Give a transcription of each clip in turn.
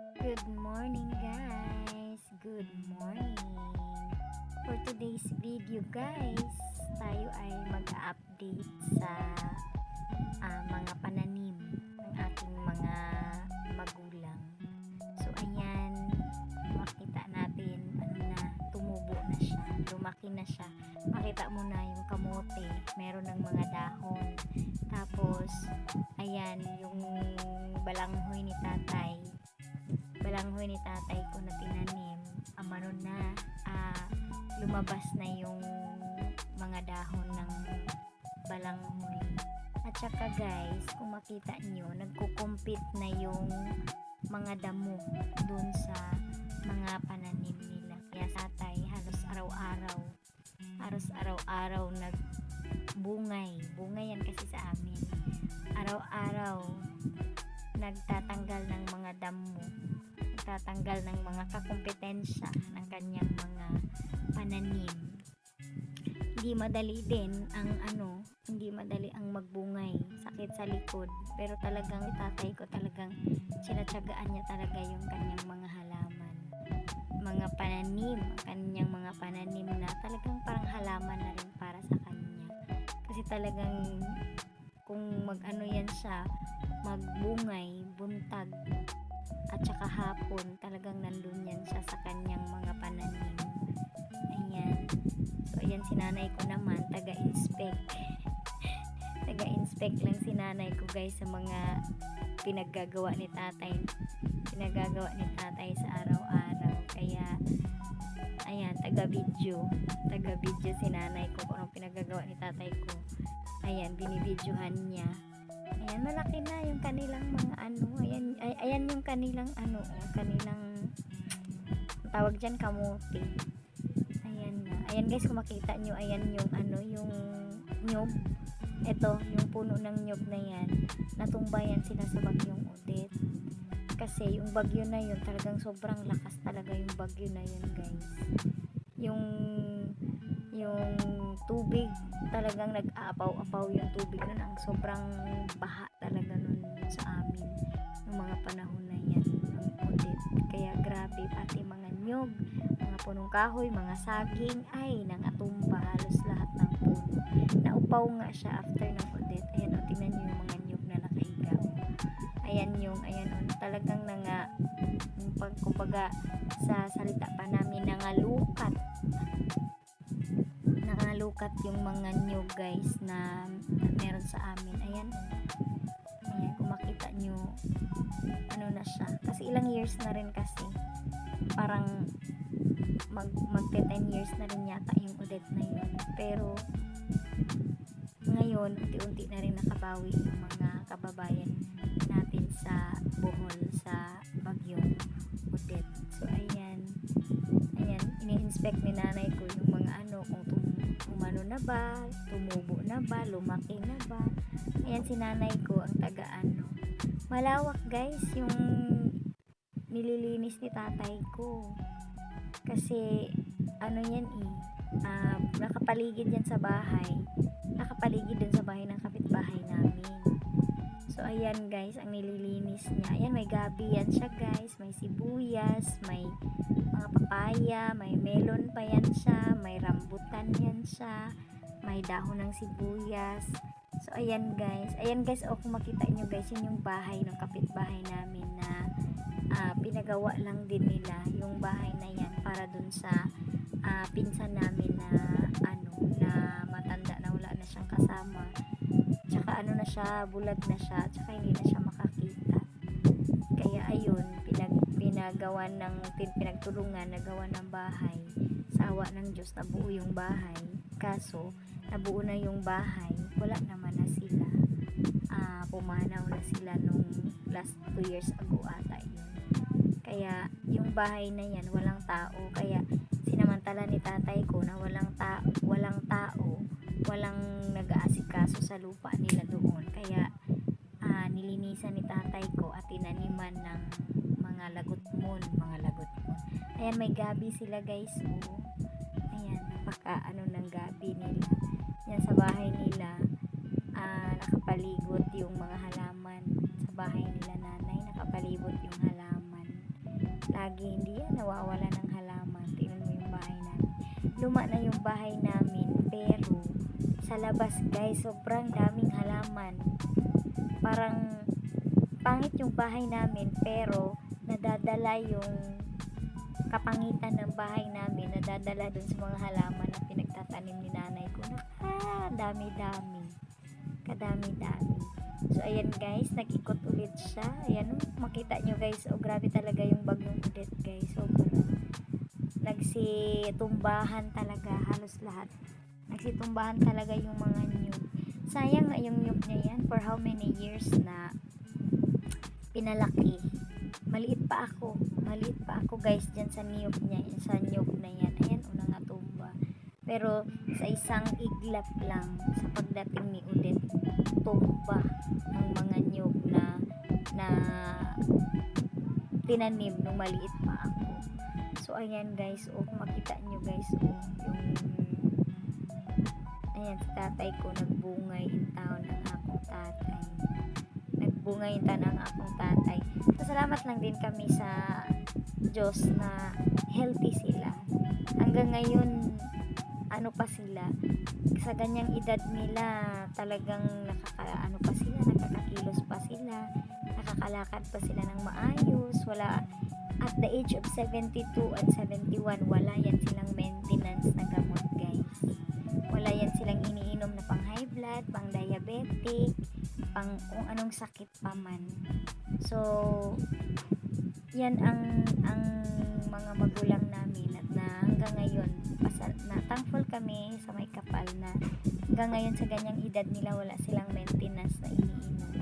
Good morning guys! Good morning! For today's video guys, tayo ay mag-update sa ah, mga pananim ng ating mga magulang. So ayan, makita natin ano na, tumubo na siya, lumaki na siya. Makita mo na yung kamote, meron ng mga dahon. Tapos, ayan, yung balanghoy ni tatay amano na, ah, lumabas na yung mga dahon ng balanghoy. At saka guys, kung makita nyo, nagkukumpit na yung mga damo dun sa mga pananim nila. Kaya tatay, halos araw-araw, halos araw-araw nagbungay. Bungay yan kasi sa amin. Araw-araw, nagtatanggal ng mga damo nagtatanggal ng mga kakumpetensya ng kanyang mga pananim. Hindi madali din ang ano, hindi madali ang magbungay, sakit sa likod. Pero talagang tatay ko talagang sinatsagaan niya talaga yung kanyang mga halaman. Mga pananim, ang kanyang mga pananim na talagang parang halaman na rin para sa kanya. Kasi talagang kung mag-ano yan siya, magbungay, buntag, at saka hapon talagang nandun yan siya sa kanyang mga pananim. Ayan. So ayan si nanay ko naman taga-inspect. Taga-inspect lang si nanay ko guys sa mga pinaggagawa ni tatay. Pinagagawa ni tatay sa araw-araw. Kaya ayan taga-video. Taga-video si nanay ko kung anong pinagagawa ni tatay ko. Ayan binibidyohan niya Ayan, malaki na yung kanilang mga ano. Ayan, ay, ayan yung kanilang ano, yung kanilang ang tawag dyan kamote. Ayan na. Ayan guys, kung makita nyo, ayan yung ano, yung nyog. Ito, yung puno ng nyog na yan. Natumbayan sila sa Odette. Kasi yung bagyo na yun, talagang sobrang lakas talaga yung bagyo na yun guys. Yung yung tubig talagang nag-aapaw-apaw yung tubig nun. Ang sobrang baha talaga nun sa amin ng mga panahon na yan. Ng Odette kaya grabe pati mga nyog mga punong kahoy, mga saging ay nangatumba halos lahat ng puno. Naupaw nga siya after ng Odette ayan o tingnan nyo yung mga nyog na nakahiga. Ayan yung ayan o talagang nanga pag kumbaga sa salita pa namin nangalukat nakalukat yung mga new guys na meron sa amin. Ayan. Ayan kung makita nyo ano na siya. Kasi ilang years na rin kasi. Parang mag magte 10 years na rin yata yung ulit na yun. Pero ngayon unti-unti na rin nakabawi yung mga kababayan natin sa Bohol sa Bagyong Udet so ayan ayan ini-inspect ni nanay ko yung mga ano kung tum umano na ba tumubo na ba lumaki na ba. Ayan si nanay ko ang taga ano malawak guys yung nililinis ni tatay ko. Kasi ano yan eh ah, nakapaligid yan sa bahay. Nakapaligid dun sa bahay ng kapitbahay namin. So ayan guys ang nililinis niya. Ayan may gabi yan siya guys. May sibuyas may mga papaya may melon pa yan siya may rambutan yan siya may dahon ng sibuyas. So ayan guys. Ayan guys o kung makita nyo guys yun yung bahay ng kapitbahay namin na ah, pinagawa lang din nila yung bahay na yan para dun sa ah, pinsan namin na ano na matanda na wala na siyang kasama. Tsaka ano na siya bulag na siya tsaka hindi na siya makakita. Kaya ayun pinagawan ng pin, pinagtulungan nagawa ng bahay. Sa awa ng Diyos nabuo yung bahay. Kaso nabuo na yung bahay. Wala naman na sila. Ah pumanaw na sila nung last 2 years ago ata yun. Kaya yung bahay na yan walang tao. Kaya sinamantala ni tatay ko na walang ta walang tao. Walang nag-aasikaso sa lupa nila doon. Kaya ah, nilinisan ni tatay ko at tinaniman ng mga lagutmon mga lagutmon ayan may gabi sila guys oh. ayan napaka ano ng gabi nila yan sa bahay nila ah, nakapaligot yung mga halaman sa bahay nila nanay nakapalibot yung halaman lagi hindi yan nawawala ng halaman. Tingnan mo yung bahay namin. Luma na yung bahay namin, pero sa labas guys, sobrang daming halaman. Parang pangit yung bahay namin, pero nadadala yung kapangitan ng bahay namin, nadadala dun sa mga halaman na pinagtatanim ni nanay ko. Naka, dami-dami. Kadami-dami. So, ayan guys, nag-ikot ulit siya. Ayan, makita nyo guys, oh, grabe talaga yung bagyong ulit guys. Sobra. Nagsitumbahan talaga halos lahat. Nagsitumbahan talaga yung mga nyug. Sayang yung nyug niya yan for how many years na pinalaki. Maliit pa ako. Maliit pa ako guys dyan sa niyog niya. Sa niyog na yan. Ayan, unang natumba. Pero sa isang iglap lang sa pagdating ni Udet, tumba ang mga niyog na na tinanim nung maliit pa ako. So ayan guys, oh makita nyo guys, oh yung ayan si tatay ko nagbungay in town ang akong tatay. Nagbungay in town ang akong tatay. So salamat lang din kami sa Diyos na healthy sila. Hanggang ngayon, ano pa sila, sa ganyang edad nila, talagang nakaka, ano pa sila, nakakakilos pa sila, nakakalakad pa sila ng maayos, wala, at the age of 72 and 71, wala yan silang maintenance na gamot guys. Wala yan silang iniinom na pang high blood, pang diabetic, pang kung anong sakit pa man. So, yan ang ang mga magulang namin at na hanggang ngayon pasal, na thankful kami sa may kapal na hanggang ngayon sa ganyang edad nila wala silang maintenance na iniinom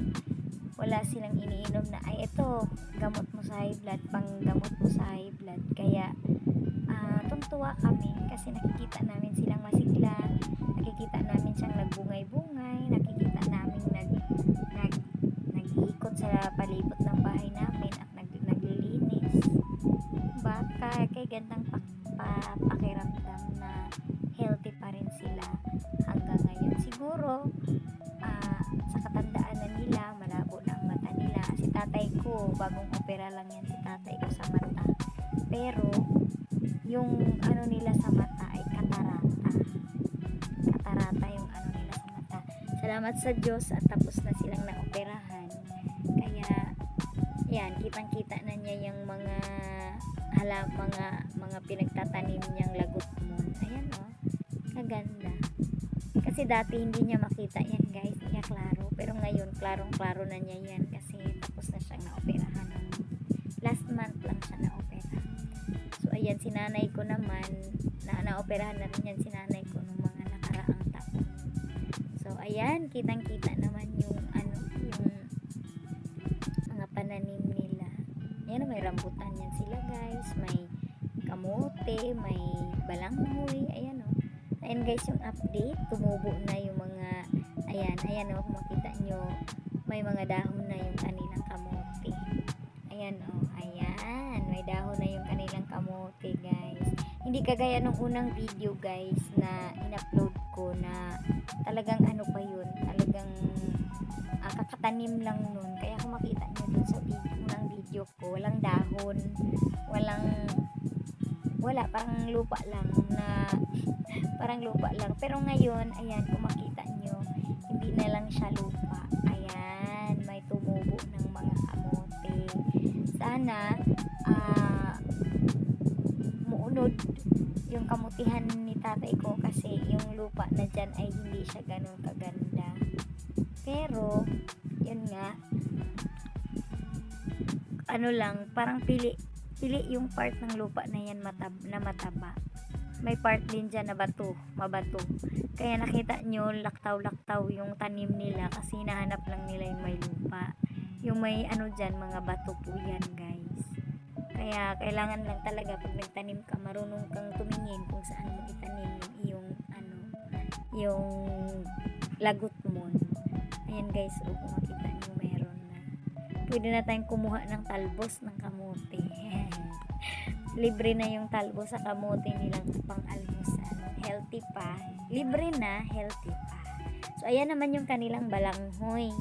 wala silang iniinom na ay ito gamot mo sa high blood pang gamot mo sa high blood kaya ah tungtuwa kami kasi nakikita namin silang masigla nakikita namin siyang nagbungay-bungay nakikita namin nag-iikot sa palibot ng bahay namin at nag, naglilinis. Baka kay gandang pa, pa, pakiramdam na healthy pa rin sila hanggang ngayon. Siguro ah, sa katandaan na nila malabo na ang mata nila. Si tatay ko bagong opera lang yan si tatay ko sa mata. Pero yung ano nila sa mata salamat sa Diyos at tapos na silang naoperahan. Kaya yan kitang kita na niya yung mga hala mga mga pinagtatanim niyang lagot mo. Ayan oh. Kaganda. Kasi dati hindi niya makita yan guys. Niya klaro. Pero ngayon klarong klaro na niya yan kasi tapos na siyang naoperahan. Last month lang siya naopera. So ayan si nanay ko naman na naoperahan na rin yan si nanay ayan kitang kita naman yung ano yung mga pananim nila. Ayan may rambutan yan sila guys. May kamote may balanghoy. Ayan o ayan guys yung update. Tumubo na yung mga ayan ayan o kung makita nyo may mga dahon na yung kanilang kamote. Ayan o ayan may dahon na yung kanilang kamote guys. Hindi kagaya nung unang video guys na in-upload ko na talagang ano pa yun talagang ah, kakatanim lang nun. Kaya kung makita nyo dun sa video, unang video ko walang dahon walang wala parang lupa lang na parang lupa lang. Pero ngayon ayan kung makita nyo hindi na lang siya lupa. Ayan may tumubo ng mga kamote. Sana ah muunod yung kamutihan ni tatay ko kasi yung lupa na dyan ay hindi siya ganun kaganda pero yun nga ano lang parang pili pili yung part ng lupa na yan matab, na mataba may part din dyan na bato, mabato. Kaya nakita nyo, laktaw-laktaw yung tanim nila kasi hinahanap lang nila yung may lupa. Yung may ano dyan, mga bato po yan guys. Kaya kailangan lang talaga pag nagtanim ka, marunong kang tumingin kung saan mo itanim yung ano, yung lagot mo. Ayan guys, o kung makita nyo, meron na. Pwede na tayong kumuha ng talbos ng kamote. libre na yung talbo sa kamote nilang pang almusal. Healthy pa. Libre na, healthy pa. So, ayan naman yung kanilang balanghoy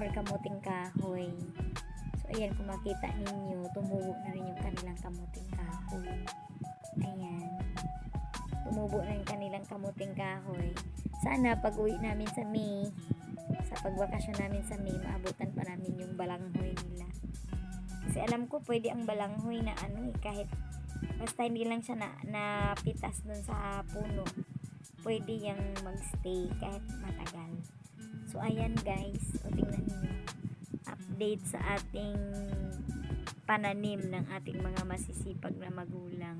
or kamuting kahoy. So, ayan, kung makita ninyo, tumubo na rin yung kanilang kamuting kahoy. Ayan. Tumubo na yung kanilang kamuting kahoy. Sana pag uwi namin sa May, sa pagbakasyon namin sa May, maabutan pa namin yung balanghoy nila. Kasi alam ko, pwede ang balanghoy na ano eh, kahit basta hindi lang siya na, napitas dun sa puno. Pwede yung magstay kahit matagal. So, ayan guys. O, tingnan niyo. Update sa ating pananim ng ating mga masisipag na magulang.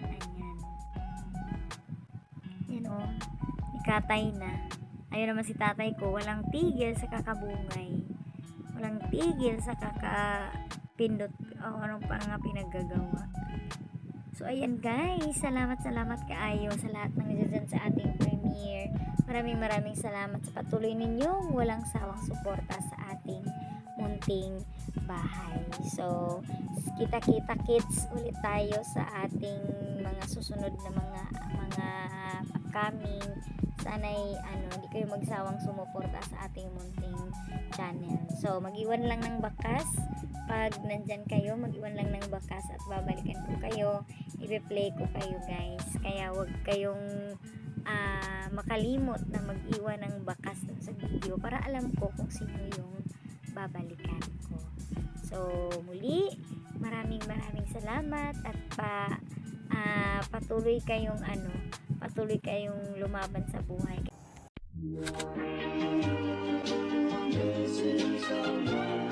Ayan. Yan o. Ikatay na. Ayun naman si tatay ko. Walang tigil sa kakabungay. Walang tigil sa kakapindot. O anong pa nga pinaggagawa. So, ayan guys. Salamat, salamat kaayo sa lahat ng nandiyan sa ating premiere. Maraming maraming salamat sa patuloy ninyong walang sawang suporta sa ating munting bahay. So, kita-kita kids ulit tayo sa ating mga susunod na mga mga upcoming. Sana'y ano, hindi kayo magsawang sumuporta sa ating munting channel. So, mag-iwan lang ng bakas pag nandyan kayo, mag-iwan lang ng bakas at babalikan ko kayo. I-replay ko kayo guys. Kaya wag kayong ah, makalimot na mag-iwan ng bakas sa video para alam ko kung sino yung babalikan ko. So, muli, maraming maraming salamat at pa ah, patuloy kayong ano, patuloy kayong lumaban sa buhay. This is our.